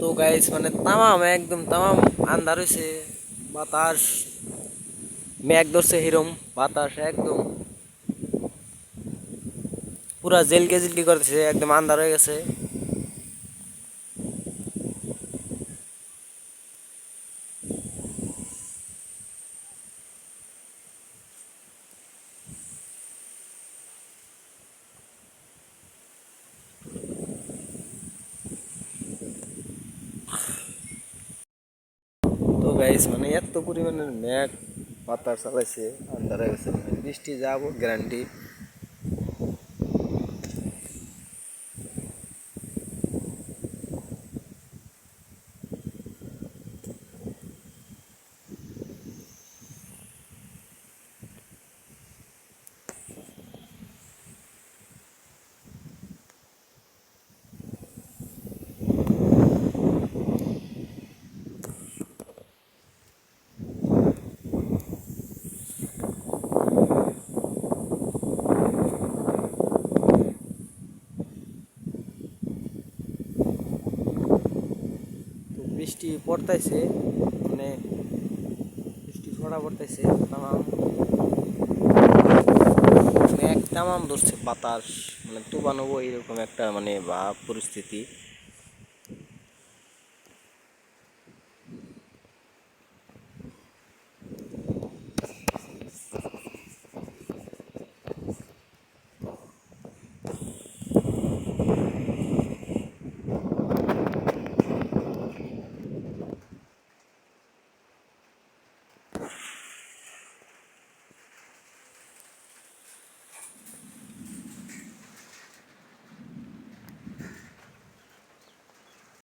তো গাইস মানে তামাম, একদম তামাম আন্ধার হয়েছে বাতাস, মেঘ ধরছে হিরম, বাতাস, একদম। পুরা জেলকে জিলকি করতেছে, একদম আন্ধার হয়ে গেছে তো গাইস মানে এত পরিমাণের মেঘ বাতাস চালাইছে আন্ধার হয়ে গেছে মানে বৃষ্টি যাব গ্যারান্টি তো বৃষ্টি পড়তেছে মানে বৃষ্টি ছড়া পড়তেছে তামাম এক তামাম ধরছে বাতাস মানে তুবানব এরকম একটা মানে বা পরিস্থিতি।